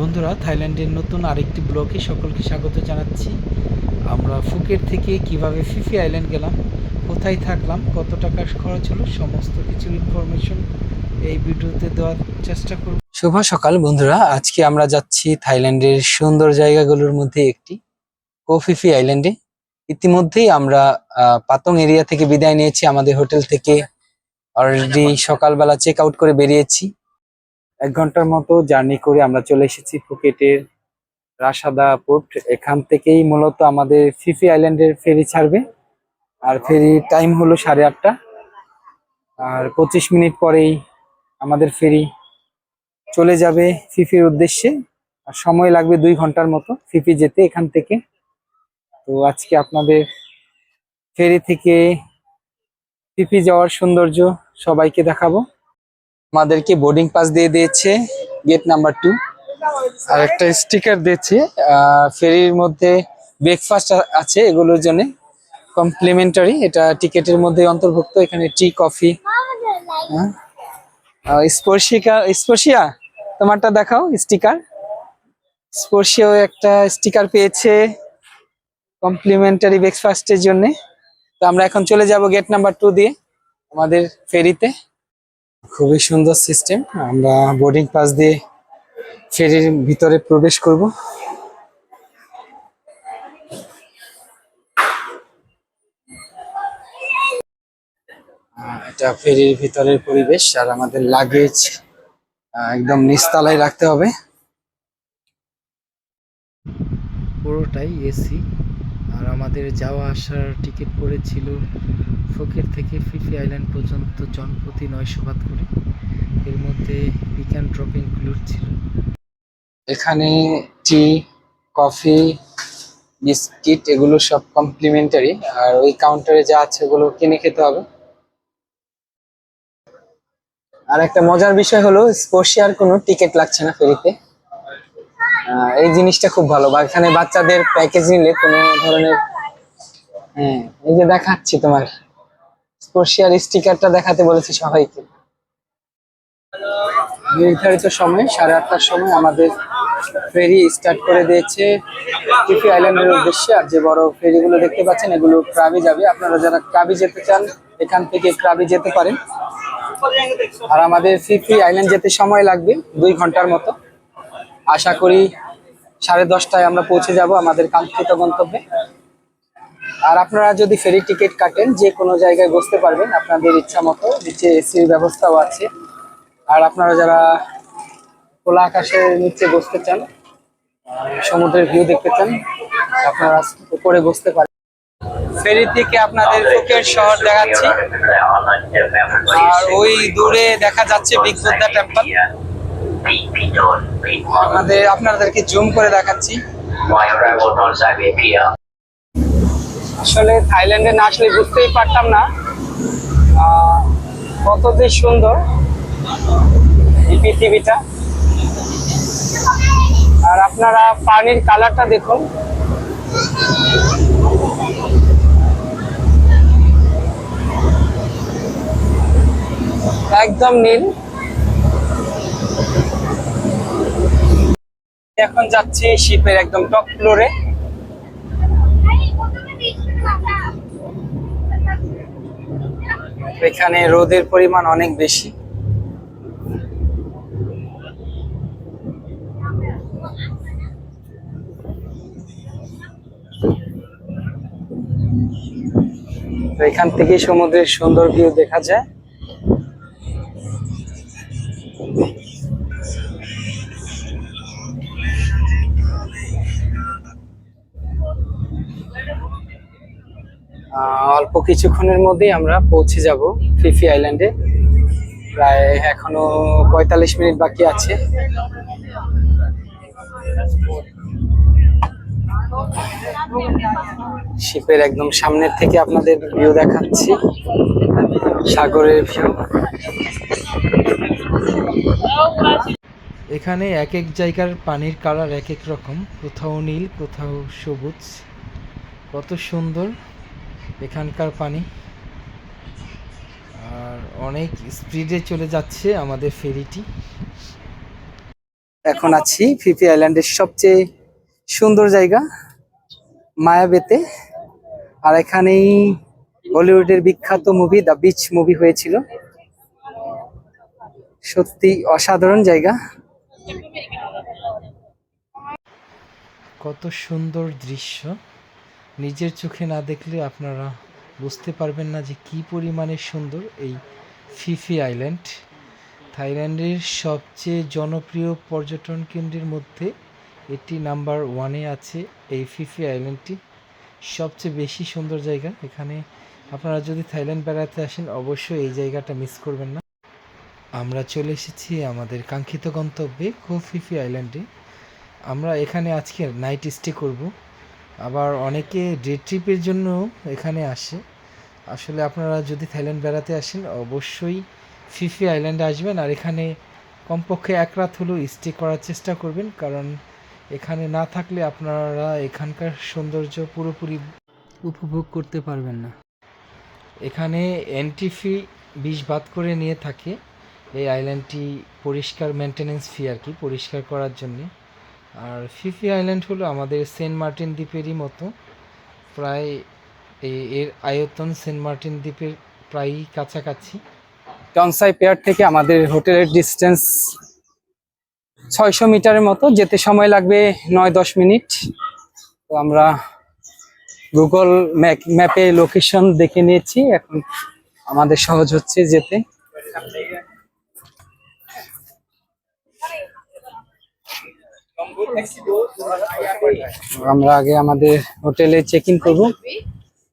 বন্ধুরা, থাইল্যান্ডের নতুন আরেকটি ব্লগে সকলকে স্বাগত জানাচ্ছি। আমরা ফুকেট থেকে কীভাবে ফিফি আইল্যান্ড গেলাম, কোথায় থাকলাম, কত টাকা খরচ হলো, সমস্ত কিছু ইনফরমেশন এই ভিডিওতে দেওয়ার চেষ্টা করব। শুভ সকাল বন্ধুরা, আজকে আমরা যাচ্ছি থাইল্যান্ডের সুন্দর জায়গাগুলোর মধ্যে একটি কোফিফি আইল্যান্ডে। ইতিমধ্যেই আমরা পাতং এরিয়া থেকে বিদায় নিয়েছি, আমাদের হোটেল থেকে। অলরেডি সকালবেলা চেক আউট করে বেরিয়েছি। এক ঘণ্টার মতো জার্নি করে আমরা চলে এসেছি ফুকেটের রাসাদা পোর্ট। এখান থেকেই মূলত আমাদের ফিফি আইল্যান্ডের ফেরি ছাড়বে। আর ফেরি টাইম হলো সাড়ে আটটা। আর পঁচিশ মিনিট পরেই আমাদের ফেরি চলে যাবে ফিফির উদ্দেশ্যে। আর সময় লাগবে দুই ঘণ্টার মতো ফিফি যেতে এখান থেকে। তো আজকে আপনাদের ফেরি থেকে ফিফি যাওয়ার সৌন্দর্য সবাইকে দেখাবো। আমাদেরকে বোর্ডিং পাস দিয়ে দিয়েছে গেট নাম্বার টু আর একটা স্টিকার দিয়েছে ফেরির মধ্যে ব্রেকফাস্ট আছে এগুলোর জন্য। কমপ্লিমেন্টারি এটা টিকেটের মধ্যে অন্তর্ভুক্ত, এখানে টি কফি স্পর্শিকা, স্পর্শিয়া, তোমারটা দেখাও স্টিকার স্পর্শিয়াও একটা স্টিকার পেয়েছে কমপ্লিমেন্টারি ব্রেকফাস্টের জন্য। তো আমরা এখন চলে যাব গেট নাম্বার টু দিয়ে, আমাদের ফেরিতে। খুবই সুন্দর সিস্টেম। আমরা বোর্ডিং পাস দিয়ে ফেরির ভিতরে প্রবেশ করব। এটা ফেরির ভিতরের পরিবেশ আর আমাদের লাগেজ একদম নিচতলায় রাখতে হবে। পুরোটাই এসি। আমাদের যাওয়া আসার টিকিট পড়েছিল ফকির থেকে ফিফি আইল্যান্ড পর্যন্ত জনপ্রতি নয়শো বাদ করে। এর মধ্যে পিক অ্যান্ড ড্রপ ইনক্লুড ছিল। এখানে টি কফি বিস্কিট এগুলো সব কমপ্লিমেন্টারি আর ওই কাউন্টারে যা আছে ওগুলো কিনে খেতে হবে। আর একটা মজার বিষয় হলো স্পোর্শিয়ার কোনো টিকিট লাগছে না ফেরিতে। এই জিনিসটা খুব ভালো বা এখানে বাচ্চাদের প্যাকেজ নিলে কোনো ধরনের হ্যাঁ এই যে দেখাচ্ছি তোমার। স্পোর্শিয়ার স্টিকারটা দেখাতে বলেছি সবাইকে। নির্ধারিত সময়, সাড়ে আটটার সময় আমাদের ফেরি স্টার্ট করে দিয়েছে টিফি আইল্যান্ডের উদ্দেশ্যে। আর যে বড় ফেরিগুলো দেখতে পাচ্ছেন, এগুলো ক্রাবি যাবে। আপনারা যারা ক্রাবি যেতে চান, এখান থেকে ক্রাবি যেতে পারেন। আর আমাদের ফিফি আইল্যান্ড যেতে সময় লাগবে, দুই ঘণ্টার মতো। আশা করি সাড়ে দশটায় আমরা পৌঁছে যাব আমাদের কাঙ্ক্ষিত গন্তব্যে। আর আপনারা যদি ফেরি টিকিট কাটেন, যে কোনো জায়গায় বসতে পারবেন, আপনাদের ইচ্ছা মতো। নিচে এসির ব্যবস্থাও আছে। আর আপনারা যারা খোলা আকাশের নিচে বসতে চান, সমুদ্রের ভিউ দেখতে চান, আপনারা উপরে বসতে পারেন। ফেরি থেকে আপনাদের ফুকেট শহর দেখাচ্ছি। আর ওই দূরে দেখা যাচ্ছে বিগ টেম্পল। আমাদের আপনাদেরকে জুম করে দেখাচ্ছি। আসলে থাইল্যান্ডে না আসলে বুঝতেই পারতাম না। কত যে সুন্দর এই পৃথিবীটা। আর আপনারা পানির কালারটা দেখুন। একদম নীল। এখন যাচ্ছি শিপের একদম টপ ফ্লোরে। এখানে রোদের পরিমাণ অনেক বেশি। এখান থেকে সমুদ্রের সুন্দর ভিউ দেখা যায়। অল্প কিছুক্ষণের মধ্যেই আমরা পৌঁছে যাব ফিফি আইল্যান্ডে। প্রায় এখনও পঁয়তাল্লিশ মিনিট বাকি আছে। শিপের একদম সামনের থেকে আপনাদের ভিউ দেখাচ্ছি। সাগরের ভিউ এখানে এক এক জায়গার পানির কালার এক এক রকম। কোথাও নীল, কোথাও সবুজ। কত সুন্দর। এখানকার পানি। আর অনেক স্পিডে চলে যাচ্ছে আমাদের ফেরিটি। এখন আছি ফিফি আইল্যান্ডের সবচেয়ে সুন্দর জায়গা মায়াবেতে। আর এখানেই বলিউডের বিখ্যাত মুভি দ্য বিচ মুভি হয়েছিল। সত্যি অসাধারণ জায়গা। কত সুন্দর দৃশ্য। নিজের চোখে না দেখলে আপনারা বুঝতে পারবেন না যে কি পরিমাণে সুন্দর এই ফিফি আইল্যান্ড। থাইল্যান্ডের সবচেয়ে জনপ্রিয় পর্যটন কেন্দ্রের মধ্যে এটি নাম্বার ওয়ানে আছে এই ফিফি আইল্যান্ডটি। সবচেয়ে বেশি সুন্দর জায়গা। এখানে আপনারা যদি থাইল্যান্ড বেড়াতে আসেন, অবশ্যই এই জায়গাটা মিস করবেন না। আমরা চলে এসেছি আমাদের কাঙ্ক্ষিত গন্তব্যে ফিফি আইল্যান্ডে। আমরা এখানে আজকে নাইট স্টে করব। আবার অনেকে ডে ট্রিপের জন্য এখানে আসে। আসলে আপনারা যদি থাইল্যান্ড বেড়াতে আসেন, অবশ্যই ফিফি আইল্যান্ডে আসবেন। আর এখানে কমপক্ষে এক রাত হলেও স্টে করার চেষ্টা করবেন। কারণ এখানে না থাকলে আপনারা এখানকার সৌন্দর্য পুরোপুরি উপভোগ করতে পারবেন না। এখানে এন্ট্রি ফি বিশ বাদ করে নিয়ে থাকে। এই আইল্যান্ডটি পরিষ্কার মেনটেনেন্স ফি আর কি, পরিষ্কার করার জন্যে। আর ফিফি আইল্যান্ড হলো আমাদের সেন্ট মার্টিন দ্বীপেরই মতো। প্রায় এ- এর আয়তন সেন্ট মার্টিন দ্বীপের প্রায়ই কাছাকাছি। টনসাই পেয়ার থেকে আমাদের হোটেলের ডিস্টেন্স ছয়শো মিটারের মতো। যেতে সময় লাগবে নয় দশ মিনিট। তো আমরা গুগল ম্যাপে লোকেশন দেখে নিয়েছি। এখন আমাদের সহজ হচ্ছে যেতে। আমরা আগে আমাদের হোটেলে চেক ইন করব।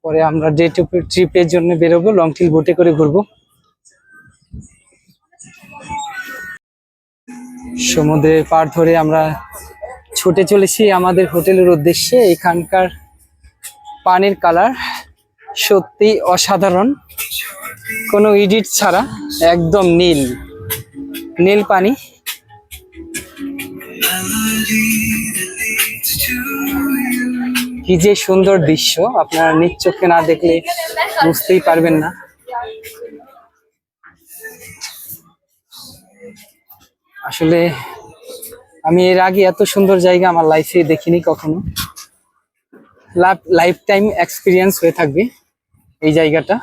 পরে আমরা ডে ট্রিপের জন্য বেরোবো লং ট্রিপ বোটে করে ঘুরবো। সমুদ্রের পার ধরে আমরা ছুটে চলেছি আমাদের হোটেলের উদ্দেশ্যে। এখানকার পানির কালার সত্যি অসাধারণ। কোনো ইডিট ছাড়া একদম নীল। নীল পানি। কি যে সুন্দর দৃশ্য, আপনারা নিজ চোখে না দেখলে বুঝতেই পারবেন না। আসলে আমি এর আগে এত সুন্দর জায়গা আমার লাইফে দেখিনি কখনো। লাইফ টাইম এক্সপিরিয়েন্স হয়ে থাকবে এই জায়গাটা।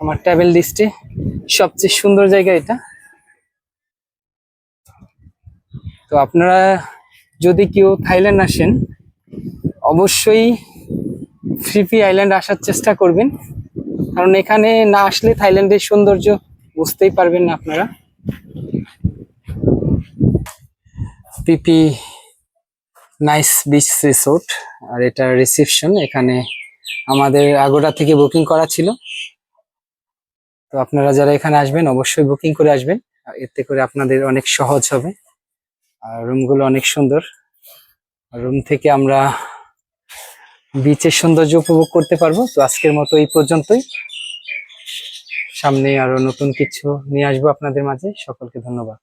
আমার ট্রাভেল লিস্টে সবচেয়ে সুন্দর জায়গা এটা। তো আপনারা যদি কেউ থাইল্যান্ড আসেন, অবশ্যই ফ্রিপি আইল্যান্ড আসার চেষ্টা করবেন। কারণ এখানে না আসলে থাইল্যান্ডের সৌন্দর্য বুঝতেই পারবেন না আপনারা। পিপি নাইস বিচ রিসোর্ট, আর এটা রিসেপশন এখানে আমাদের আগোড়া থেকে বুকিং করা ছিল। তো আপনারা যারা এখানে আসবেন, অবশ্যই বুকিং করে আসবেন। এতে করে আপনাদের অনেক সহজ হবে। আর রুমগুলো অনেক সুন্দর। রুম থেকে আমরা বিচের সৌন্দর্য উপভোগ করতে পারব। তো আজকের মতো এই পর্যন্তই। সামনে আরও নতুন কিছু নিয়ে আসব আপনাদের মাঝে। সকলকে ধন্যবাদ।